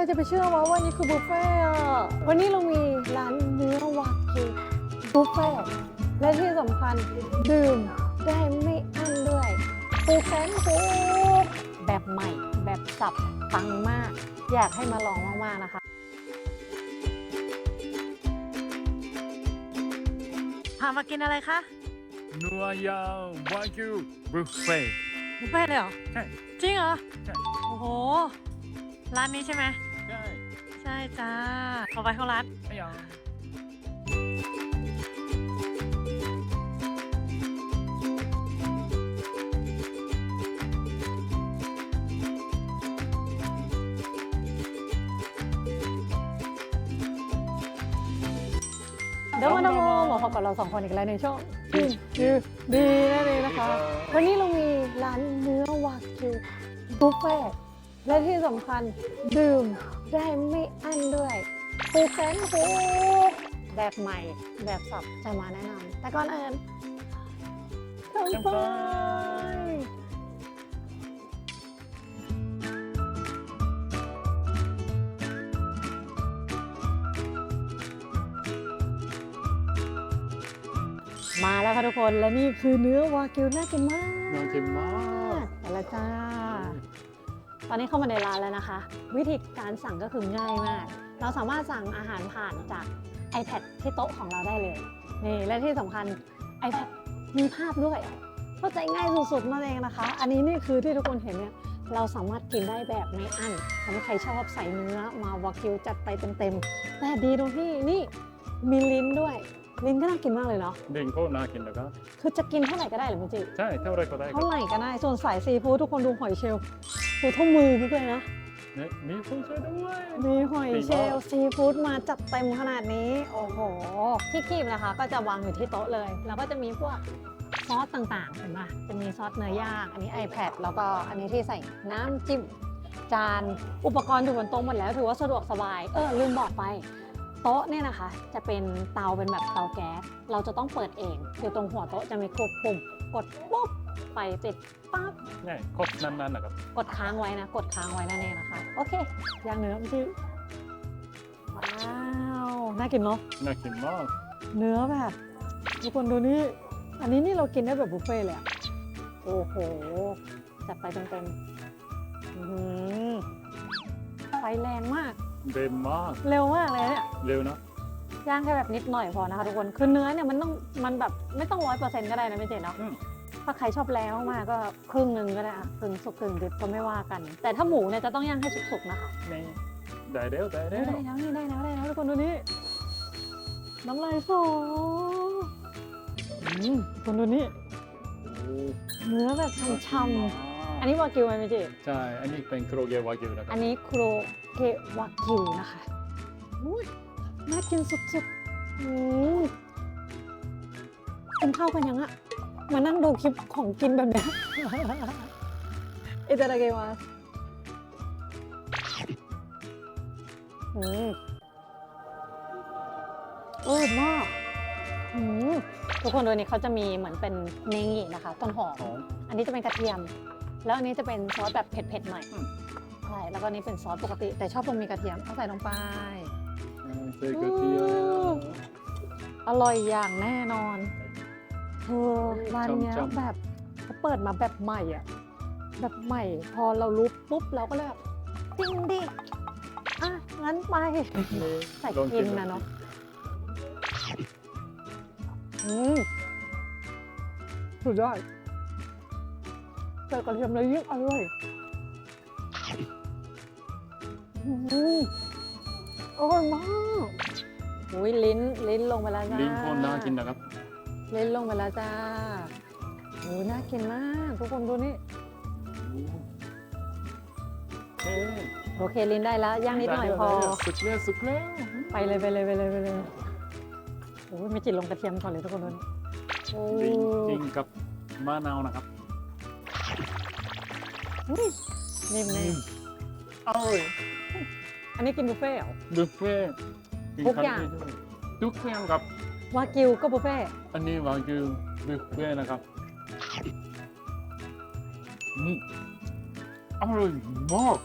รจะไปเชื่อว่าวันนี้คือบุฟเฟ่ต์อะวันนี้เรามีร้านเนื้อวากิวบุฟเฟ่ต์และที่สำคัญดื่มได้ไม่อั้นด้วยปูแคนปูแบบใหม่ แบบสับปังมาก อยากให้มาลองมาก ๆ นะคะ พามากินอะไรคะ นัวยาววากิวบุฟเฟ่ต์บุฟเฟ่ต์เลยเหรอ ใช่ จริงเหรอ ใช่ โอ้โห ร้านนี้ใช่ไหม ใช่ใช่จ้าขอไปเข้าร้านไม่ยอมเดี๋ยวมาดโมหมอพบกับเราสองคนอีกแล้วในช่วงกินคือดีนั่นเองนะคะ วันนี้เรามีร้านเนื้อวากิวบุฟเฟ่ต์และที่สำคัญดื่ม ได้ไม่อั้นด้วยปูแคนปูแบบใหม่แบบสับจะมาแนะนำแต่ก่อนอื่น乾杯มาแล้วค่ะทุกคนและนี่คือเนื้อวากิวน่ากินมากน่ากินมากไปแล้วจ้า ตอนนี้เข้ามาในร้านแล้วนะคะ วิธีการสั่งก็คือง่ายมาก เราสามารถสั่งอาหารผ่านจาก iPad ที่โต๊ะของเราได้เลยนี่และที่สำคัญ iPad มีภาพด้วยเข้าใจง่ายสุดๆนั่นเองนะคะ อันนี้นี่คือที่ทุกคนเห็นเนี่ยเราสามารถกินได้แบบไม่อั้นสำหรับใครชอบใส่เนื้อมาวากิวจัดไปเต็มๆแต่ดีตรงที่นี่มีลิ้นด้วย ลิ้นก็น่ากินมากเลยเนาะเด่นก็น่ากินนะครับคือจะกินเท่าไหร่ก็ได้เหรือมิจิใช่เท่าไรก็ได้ครัเท่าบไหร่ก็ได้ส่วนสายซีฟู้ดทุกคนดูหอยเชลล์ ตัวเท่ามือพี่เลยนะเนี่ยมีผู้ช่วยด้วยมีหอยเชลล์ซีฟู้ดมาจัดเต็มขนาดนี้ โอ้โห ที่คีบนะคะ ก็จะวางอยู่ที่โต๊ะเลย แล้วก็จะมีพวกซอสต่างๆ เห็นปะจะมีซอสเนื้อย่างอันนี้ iPad แล้วก็อันนี้ที่ใส่น้ำจิ้มจานอุปกรณ์อยู่บนโต๊ะหมดแล้วถือว่าสะดวกสบาย เออลืมบอกไป โต๊ะเนี่ยนะคะ จะเป็นเตาเป็นแบบเตาแก๊สเราจะต้องเปิดเองอยู่ตรงหัวโต๊ะจะมีกดปุ่ม กดปุ๊บไฟติดปั๊บเนี่ยครบนานๆนะครับ กดค้างไว้นะ กดค้างไว้นั่นเองนะคะ โอเคย่างเนื้อพี่ชื่อว้าวน่ากินเนาะน่ากินมากเนื้อแบบทุกคนดูนี่อันนี้นี่เรากินได้แบบบุฟเฟ่ต์เลยอะโอ้โหจัดไปเต็มๆอื้อหือไฟแรงมากเด่นมาก เร็วมากเลยเนี่ย เร็วนะ ย่างแค่แบบนิดหน่อยพอนะคะทุกคนคือเนื้อเนี่ยมันต้องมันแบบไม่ต้องร้อยเปอร์เซ็นต์ก็ได้นะไม่เจนเนาะอืม ถ้าใครชอบแล้วมากก็ครึ่งหนึ่งก็ได้อะครึ่งสุกครึ่งดิบก็ไม่ว่ากัน แต่ถ้าหมูเนี่ยจะต้องย่างให้สุกๆนะคะ นี่ได้เร็วได้ได้เร็วแล้วนี่ได้แล้วได้แล้วทุกคนดูนี่น้ำลายสออืมทุกคนดูนี่โอ้เนื้อแบบช่ำๆอันนี้วากิวไหมเมจิ ใช่ อันนี้เป็นโครเกะวากิวนะครัอับนนี้โครเกะวากิวนะคะอุ้ย น่ากินสุดๆอืมกินข้าวกันยังอะมานั่งดูคลิปของกินแบบเนี้ยอิตาลีเกมัสอืมเออมากอืมทุกคนดูนี่เขาจะมีเหมือนเป็นเนงินะคะ ต้นหอมหอม อันนี้จะเป็นกระเทียม แล้วอันนี้จะเป็นซอสแบบเผ็ดๆหน่อย อืม ใช่ แล้วก็อันนี้เป็นซอสปกติ แต่ชอบตรงมีกระเทียมเอาใส่ลงไป ใส่กระเทียม อร่อยอย่างแน่นอนเธอร้านเนี้ยจำๆ แบบเขาเปิดมาแบบใหม่อะ แบบใหม่ พอเรารู้ปุ๊บเราก็เลยแบบจริงดิ อะ งั้นไป ใส่ลองกินนะเนาะอืมสุดยอดใส่กระเทียมแล้วยิ่งอร่อยอืม อร่อยมากอุ้ยลิ้นลิ้นลงไปแล้วจ้าลิ้นโคนน่ากินนะครับ ลิ้นลงไปแล้วจ้าโอ้ยน่ากินมากทุกคนดูนี่เอ๊ะโอเคลิ้นได้แล้วย่างนิดหน่อยพอสุกแล้วสุกแล้วไปเลยไปเลยไปเลยไปเลยโอ้ยไม่จิตลงกระเทียมก่อนเลยทุกคนดูนี่โอ้ลิ้นจริงกับมะนาวนะครับอุ๊ยนิ่มแน่อร่อย อันนี้กินบุฟเฟ่ต์เหรอ บุฟเฟ่ต์ทุกอย่างด้วยทุกอย่างครับ วากิวก็บุฟเฟ่ต์อันนี้วากิวบุฟเฟ่ต์นะครับอืมอร่อยมาก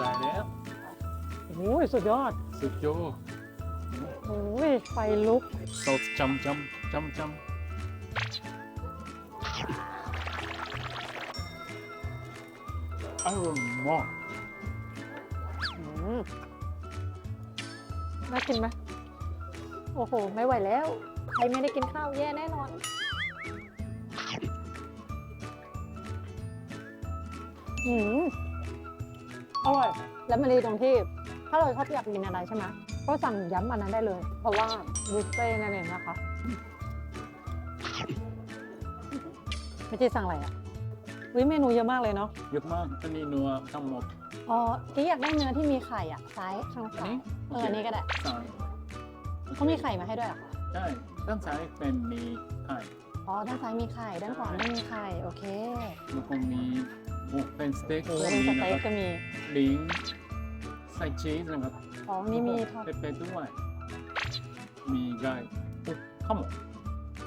ได้แล้ว โอ้ยสุดยอด สุดยอดโอ้ยไฟลุกซอสจำจำจำจำอร่อยมากอืมน่ากินไหมโอ้โห ไม่ไหวแล้ว ใครไม่ได้กินข้าวแย่แน่นอน อืม อร่อย แล้วมันดีตรงที่ ถ้าเราชอบอยากกินอะไรใช่ไหมก็สั่งย้ำอันนั้นได้เลย เพราะว่าบุฟเฟ่ต์นั่นเองนะคะไม่ใช่สั่งอะไรอะวิเมนูเยอะมากเลยเนาะเยอะมากอันนี้เนัวทั้งหมด อ๋อกิ๊กอยากได้เนื้อที่มีไข่อะซ้ายข้างอันซ้ายนี้เอออันนี้ก็ได้สั่งเขามีไข่มาให้ด้วยเหรอคะใช่ด้านซ้ายเป็นมีไข่อ๋อด้านซ้ายมีไข่ด้านขวาไม่มีไข่โอเค แล้วก็มีหมู เป็นสเต็กโอ้ก็เป็นมีสนะเต็คกรับก็มี ลิงใส่ชีสนะครับอ๋อ นี่มีทอด เปเปด้วย มีไก่อุ๊ยข้าวหมก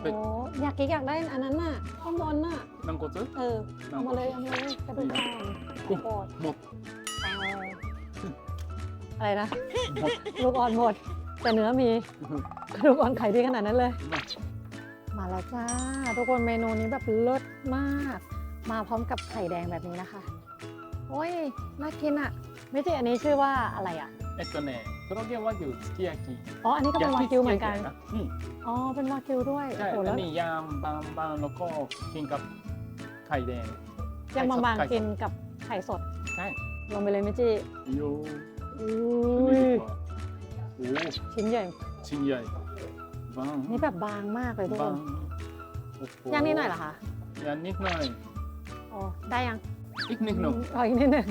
เป็โอ้ด อยากกิ๊กอยากได้อันนั้นน่ะ ข้างบนน่ะ นังโกซึเออเอามาเลยเอามาเลยกระดูกอ่อนอุ๊ยโคตรหมดแปวอะไรนะ หมด ลูกอ่อนหมด แต่เนื้อมีกระดูกอ่อนไข่ดีขนาดนั้นเลย มากมาแล้วจ้า ทุกคนเมนูนี้แบบเลิศมาก มาพร้อมกับไข่แดงแบบนี้นะคะ โอ้ย น่ากินอะไม่ใช่อันนี้ชื่อว่าอะไรอะเอสโตเน่เขาเรียกว่าอยู่สกียากิอ๋อ อันนี้ก็เป็นวากิวเหมือนกัน อืมอ๋อ เป็นวากิวด้วยใช่โหแล้วนี่ยำบางบางแล้วก็กินกับไข่แดงยางบางไข่กินกับไข่สด ใช่ลงไปเลยไม่จีโยอยกว่โอ้ชิ้นใหญ่ ชิ้นใหญ่บางนี่แบบบางมากเลยทุกคนย่างนี้หน่อยเหรอคะ ย่างนิดหน่อย อ๋อได้ยังอีกนิดหน่อยอ๋ออีกนิดหนึ่ง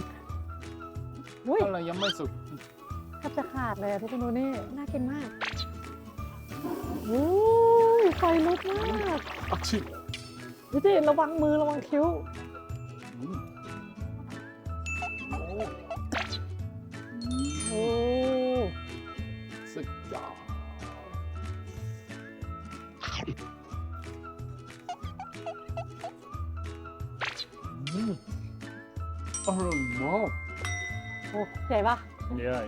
อุ้ยอะไรยังไม่สุกแทบจะขาดเลยอะทุกคนดูนี่น่ากินมากอุ้ยไฟลุกมากอักชิพี่จีระวังมือระวังคิ้ว อร่อยมากโหใหญ่ปะใหญ่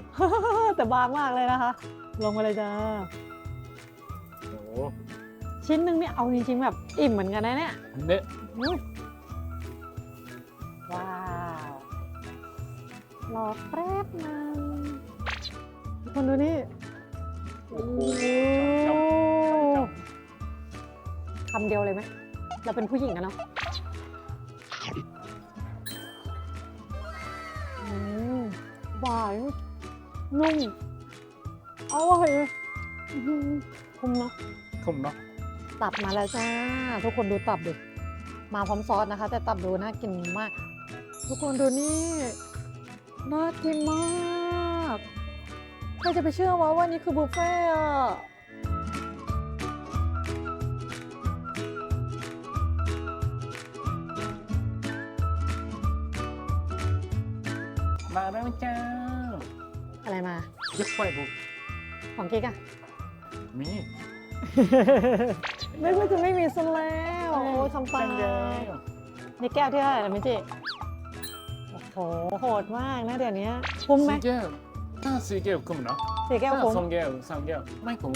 แต่บางมากเลยนะคะ ลงมาเลยจ้า โอ้ชิ้นหนึ่งนี่เอาจริงๆแบบอิ่มเหมือนกันนะเนี่ยเนะอุ๊ยว้าวรอแป๊บนึงทุกคนดูนี่โอ้โหโอ้จำจำจำจคำเดียวเลยไหม เราเป็นผู้หญิงอะเนาะ หวานนุ่มอร่อยอื้อหือคุ้มเนาะำคุ้มเนาะตับมาแล้วจ้า ทุกคนดูตับดิมาพร้อมซอสนะคะ แต่ตับดูน่ากินมาก ทุกคนดูนี่น่ากินมากใครจะไปเชื่อว่าว่านี่คือบุฟเฟ่ต์อะ อะไรมายกไฟบุกของกิ๊กอะมีไม่ว่าจะไม่มีซะแล้วโอ้ทำไปจังเลยนี่แก้วที่เท่าไหร่นะมิจิโอ้โหโหดมากนะเดี๋ยวนี้คุ้มไหมสี่แก้วถ้าสี่แก้วคุ้มเนาะสี่แก้วถ้าคุ้มสองแก้วสามแก้วไม่คุ้ม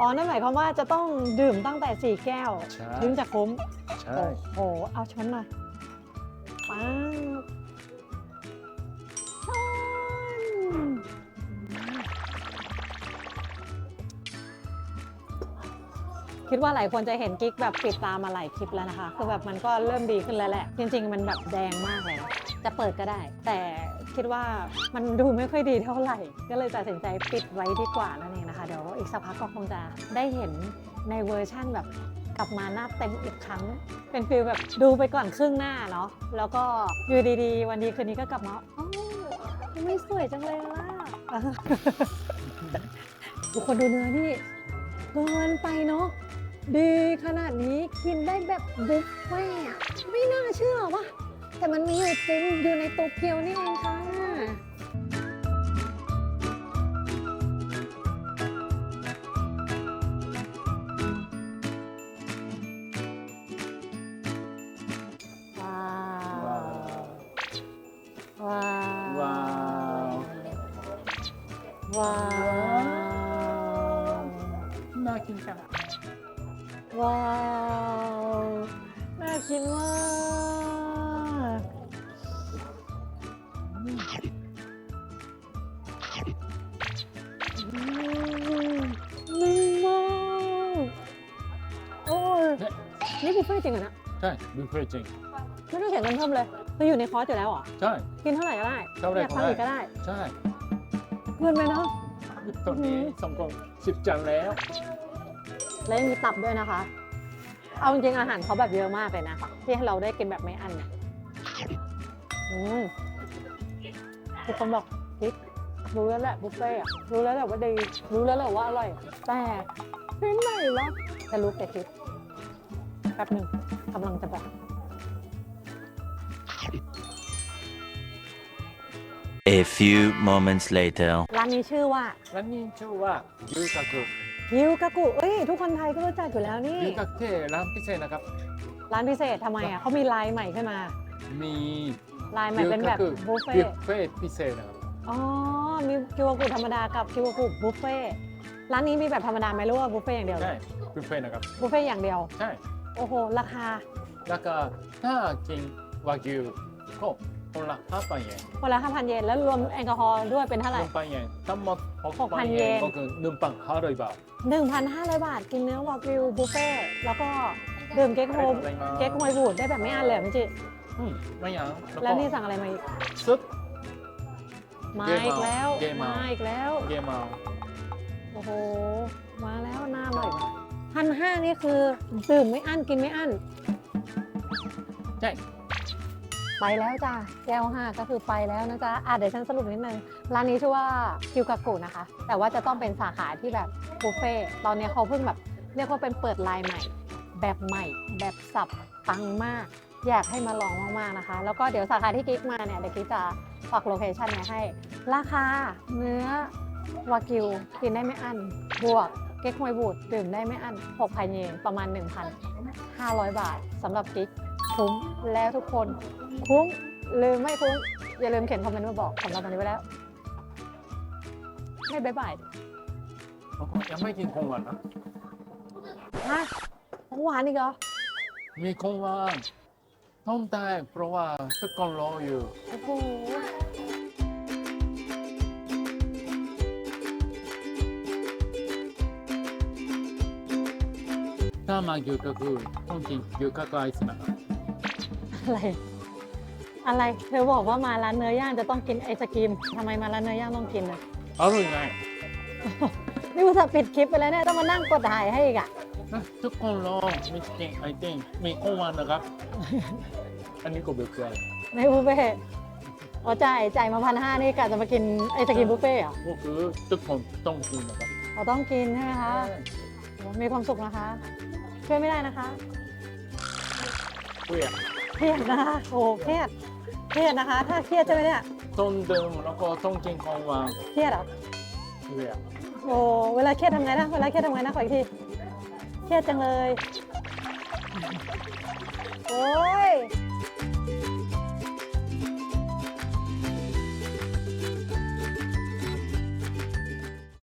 อ๋อ นั่นหมายความว่าจะต้องดื่มตั้งแต่สี่แก้วใช่ถึงจะคุ้มใช่โอ้โห เอาช้อนหน่อยป๊า คิดว่าหลายคนจะเห็นกิ๊กแบบปิดตามาหลายคลิปแล้วนะคะ คือแบบมันก็เริ่มดีขึ้นแล้วแหละ จริง ๆ มันแบบแดงมากเลย จะเปิดก็ได้ แต่คิดว่ามันดูไม่ค่อยดีเท่าไหร่ ก็เลยตัดสินใจปิดไว้ดีกว่านั่นเองนะคะ เดี๋ยวอีกสักพักก็คงจะได้เห็นในเวอร์ชั่นแบบกลับมาหน้าเต็มอีกครั้ง เป็นฟีลแบบดูไปก่อนครึ่งหน้าเนาะ แล้วก็อยู่ดีๆ วันดีคืนนี้ก็กลับมาอ๋อไม่สวยจังเลยล่ะทุกคนดูเนื้อนี่เกินไปเนาะ ดีขนาดนี้กินได้แบบบุฟเฟ่ต์อะไม่น่าเชื่อว่ะแต่มันมีอยู่จริงอยู่ในโตเกียวนี่เองค่ะว้าวว้าวว้าวว้าว น่ากินจังว้ จริงเหรอเนะใช่บุฟเฟ่ต์จริง ไม่ต้องเสียเงินเพิ่มเลยคืออยู่ในคอร์สอยู่แล้วเหรอใช่ กินเท่าไหร่ก็ได้เท่าไหร่อยากสั่งก็ได้ อีกก็ได้ใช่เงินไหมเนาะ ตอนนี้อืมสองคนสิบจานแล้ว แล้วยังมีตับด้วยนะคะ เอาจริงๆอาหารเขาแบบเยอะมากเลยนะที่ให้เราได้กินแบบไม่อั้นเนี่ยอืมทุกคนบอกพิกรู้แล้วแหละบุฟเฟ่ต์อะรู้แล้วแหละว่าดีรู้แล้วแหละว่าอร่อย แต่เป็นไหนวะจะรู้แต่คิด แป๊บหนึ่งกำลังจะบอก A few moments later. ร้านนี้ชื่อว่าร้านนี้ชื่อว่ายูกากุฮิวกากุเอ้ย ทุกคนไทยก็รู้จักอยู่แล้วนี่ ยูกาเท่ร้านพิเศษนะครับ ร้านพิเศษทำไมอะเขามีลายใหม่ขึ้นมา มีลายใหม่เป็นแบบยูกากุบุฟเฟ่บุต์ฟเฟ่ต์พิเศษนะครับอ๋อ มีคิวากุธรรมดากับคิวากุบุฟเฟ่ต์ร้านนี้มีแบบธรรมดาไหมหรือว่าบุฟเฟ่ต์อย่างเดียวเลใช่ยบุฟเฟ่ต์นะครับบุฟเฟ่ต์อย่างเดียว ใช่ โอ้โห ราคาแล้วก็ถ้ากินวากิวก็คนละห้าพันเยนคนละ5,000 เยน แล้วรวมแอลกอฮอล์ด้วยเป็นเท่าไหหร่นึ่งพันเยนทั้งหมดหกหกพัพันนเยเยนนก็คือหนึ่งพันห้าร้อยบาท1,500 บาท กินเนื้อวากิวบุฟเฟ่ต์แล้วก็ดื่มเก๊กโฮมเก๊กฮวยบูดได้แบบไม่อั้นเลยอะพี่จิอืมไม่ยังแล้วนี่สั่งอะไรมาอีกซุปมาเกมอีกเมาแล้วเกมเมา มาอีกแล้วเยเมาโอ้โห มาแล้วหน้าอร่อย พันห้านี่คือดื่มไม่อั้นกินไม่อั้น ใช่ ไปแล้วจ้าแก้วห้าก็คือไปแล้วนะจ๊ะอะเดี๋ยวฉันสรุปนิดนึง ร้านนี้ชื่อว่าคิวกากุนะคะ แต่ว่าจะต้องเป็นสาขาที่แบบบุฟเฟ่ต์ตอนนี้เขาเพิ่งแบบเรียกว่าเป็นเปิดไลน์ใหม่ แบบใหม่ แบบสับปังมาก อยากให้มาลองมากๆนะคะ แล้วก็เดี๋ยวสาขาที่กิ๊กมาเนี่ยเดี๋ยวกิ๊กจะปักโลเคชันไว้ให้ ราคาเนื้อวากิวกินได้ไม่อั้นบวก เก๊กฮวยบูดดื่มได้ไม่อั้น6,000เยนประมาณ 1,500 บาทสำหรับกิ๊กคุ้มแล้วทุกคนคุ้มหรือไม่คุ้มอย่าลืมเขียนคอมเมนต์มาบอกสำหรับวันนี้ไปแล้วให้บ๊ายบายยังไม่กินของหวานนะฮะของหวานอีกเหรอมีของหวานต้องได้เพราะว่าทุกคนรออยู่โอ้โห ถ้ามายูก็คือต้องกินยูกากุไอซ์นะครับอะไร อะไร เธอบอกว่ามาร้านเนื้อย่างจะต้องกินไอศกรีมทำไมมาร้านเนื้อย่างต้องกินอะอร่อยไงนี่อุตส่าห์ปิดคลิปไปแล้วเนี่ยต้องมานั่งกดถ่ายให้อีกอะนะทุกคนรอมีกินไอติมมีของหวานนะครับ อันนี้ก็เบเกอร์ในบุฟเฟ่ต์อ๋อจ่ายจ่ายมาพันห้านี่กะจะมากินไอศกรีมบุฟเฟ่ต์เหรอก็คือทุกคนต้องกินนะครับเราต้องกินใช่ไหมคะโอ้มีความสุขนะคะ ช่วยไม่ได้นะคะเพื่อเครียดนะคะโอ้เครียดเครียดนะคะ ถ้าเครียดใช่ไหมเนี่ยต้องดื่มแล้วก็ต้องกินของหวานเครียดเหรอเพื่อโอ้เวลาเครียดทำไงนะเวลาเครียดทำไงนะขออีกทีเครียดจังเลยโอ้ย